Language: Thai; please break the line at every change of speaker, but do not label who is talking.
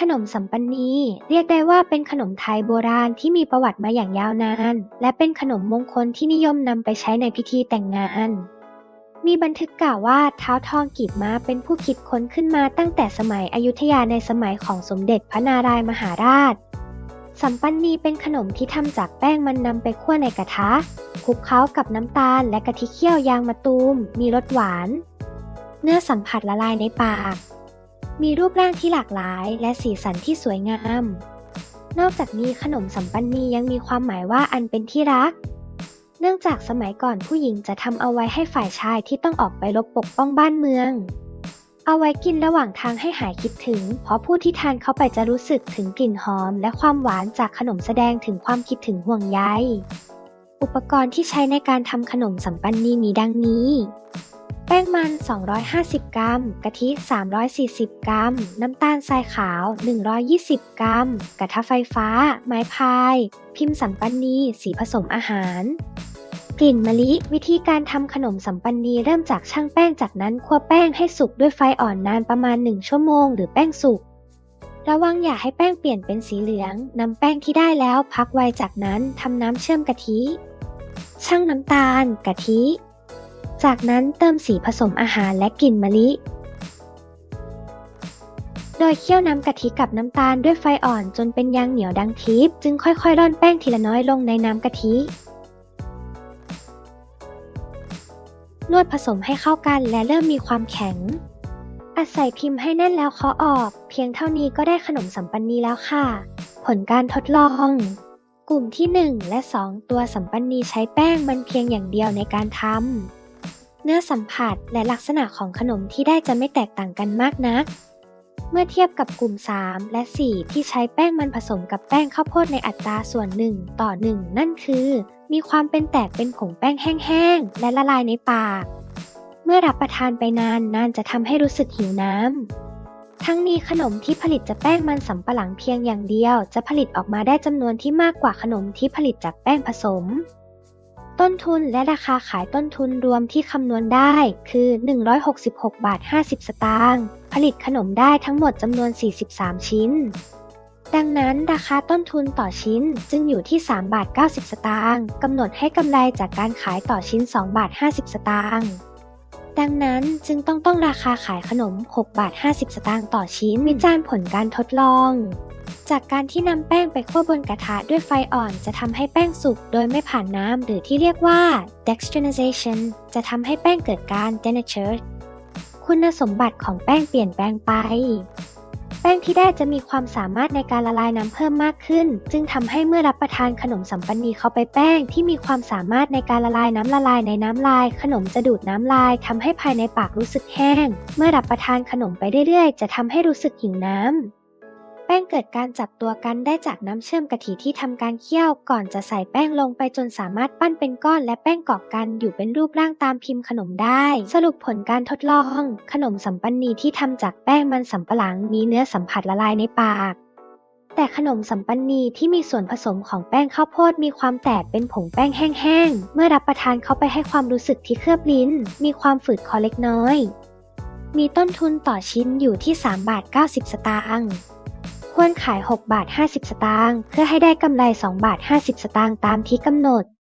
ขนมสัมปันนีเรียกได้ว่าเป็นขนมไทยโบราณที่มีประวัติมาอย่างยาวนาน และเป็นขนมมงคลที่นิยมนำไปใช้ในพิธีแต่งงาน มีบันทึกกล่าวว่าเท้าวทองกีบม้าเป็นผู้คิดค้นขึ้นมาตั้งแต่สมัยอยุธยาในสมัยของสมเด็จพระนารายมหาราช สัมปันนีเป็นขนมที่ทำจากแป้งมันนำไปคั่วในกระทะคลุกเคล้ากับน้ำตาล และกะทิเคี่ยวยางมะตูม มีรสหวาน เนื้อสัมผัสละลายในปาก มีรูปร่างที่หลากหลายและสีสันที่สวยงาม นอกจากนี้ขนมสัมปันนียังมีความหมายว่าอันเป็นที่รัก เนื่องจากสมัยก่อนผู้หญิงจะทำเอาไว้ให้ฝ่ายชายที่ต้องออกไปรบปกป้องบ้านเมือง เอาไว้กินระหว่างทางให้หายคิดถึง เพราะผู้ที่ทานเข้าไปจะรู้สึกถึงกลิ่นหอม และความหวานจากขนมแสดงถึงความคิดถึงห่วงใย อุปกรณ์ที่ใช้ในการทำขนมสัมปันนีมีดังนี้ แป้งมัน 250 กรัม กะทิ 340 กรัม น้ำตาลทรายขาว 120 กรัม กระทะไฟฟ้า ไม้พาย พิมพ์สัมปันนีสีผสมอาหาร กลิ่นมะลิ วิธีการทำขนมสัมปันนีเริ่มจากช่างแป้งจากนั้นคั่วแป้งให้สุกด้วยไฟอ่อนนานประมาณ 1 ชั่วโมงหรือแป้งสุก ระวังอย่าให้แป้งเปลี่ยนเป็นสีเหลืองนำแป้งที่ได้แล้วพักไว้จากนั้นทำน้ำเชื่อมกะทิชั่งน้ำตาล กะทิ จากนั้นเติมสีผสมอาหารและกลิ่นมะลิ โดยเคี่ยวน้ำกะทิกับน้ำตาลด้วยไฟอ่อนจนเป็นยางเหนียวดังทิพย์จึงค่อยๆร่อนแป้งทีละน้อยลงในน้ำกะทินวดผสมให้เข้ากันและเริ่มมีความแข็ง อัดใส่พิมพ์ให้แน่นแล้วเคาะออก เพียงเท่านี้ก็ได้ขนมสัมปันนีแล้วค่ะ ผลการทดลอง กลุ่มที่ 1 และ 2 ตัวสัมปันนีใช้แป้งมันเพียงอย่างเดียวในการทำ เนื้อสัมผัสและลักษณะของขนมที่ได้จะไม่แตกต่างกันมากนัก เมื่อเทียบกับกลุ่ม 3 และ 4 ที่ใช้แป้งมันผสมกับแป้งข้าวโพดในอัตราส่วน 1 ต่อ 1 นั่นคือ มีความเป็นแตกเป็นผงแป้งแห้งๆ และละลายในปาก เมื่อรับประทานไปนานนานจะทำให้รู้สึกหิวน้ำทั้งนี้ขนมที่ผลิตจากแป้งมันสำปะหลังเพียงอย่างเดียว จะผลิตออกมาได้จำนวนที่มากกว่าขนมที่ผลิตจากแป้งผสม ต้นทุนและราคาขายต้นทุนรวมที่คำนวณได้ คือ 166 บาท 50 สตางค์ ผลิตขนมได้ทั้งหมดจำนวน 43 ชิ้น ดังนั้นราคาต้นทุนต่อชิ้นจึงอยู่ที่ 3 บาท 90 สตางค์กำหนดให้กำไรจากการขายต่อชิ้น 2 บาท 50 สตางค์ดังนั้นจึงต้องต้องราคาขายขนม 6 บาท 50 สตางค์ต่อชิ้น วิจารณ์ผลการทดลอง จากการที่นำแป้งไปคั่วบนกระทะด้วยไฟอ่อนจะทำให้แป้งสุกโดยไม่ผ่านน้ำหรือที่เรียกว่า dextrinization จะทำให้แป้งเกิดการ denature คุณสมบัติของแป้งเปลี่ยนแปลงไป แป้งที่ได้จะมีความสามารถในการละลายน้ำเพิ่มมากขึ้น จึงทำให้เมื่อรับประทานขนมสัมปันนีเข้าไปแป้งที่มีความสามารถในการละลายน้ำละลายในน้ำลาย ขนมจะดูดน้ำลายทำให้ภายในปากรู้สึกแห้ง เมื่อรับประทานขนมไปเรื่อยๆ จะทำให้รู้สึกหิวน้ำ งเกิดการจับตัวกันได้จากน้ำเชื่อมกะทิที่ทำการเคี่ยวก่อนจะใส่แป้งลงไปจนสามารถปั้นเป็นก้อนและแป้งเกาะกันอยู่เป็นรูปร่างตามพิมพ์ขนมได้ สรุปผลการทดลอง ขนมสัมปันนีที่ทำจากแป้งมันสำปะหลังมีเนื้อสัมผัสละลายในปากแต่ขนมสัมปันนีที่มีส่วนผสมของแป้งข้าวโพดมีความแตกเป็นผงแป้งแห้งๆ เมื่อรับประทานเข้าไปให้ความรู้สึกที่เคลือบลิ้น มีความฝืดคอเล็กน้อย มีต้นทุนต่อชิ้นอยู่ที่ 3 บาท 90 สตางค์ ควรขาย 6 บาท 50 สตางค์ เพื่อให้ได้กำไร 2 บาท 50 สตางค์ตามที่กำหนด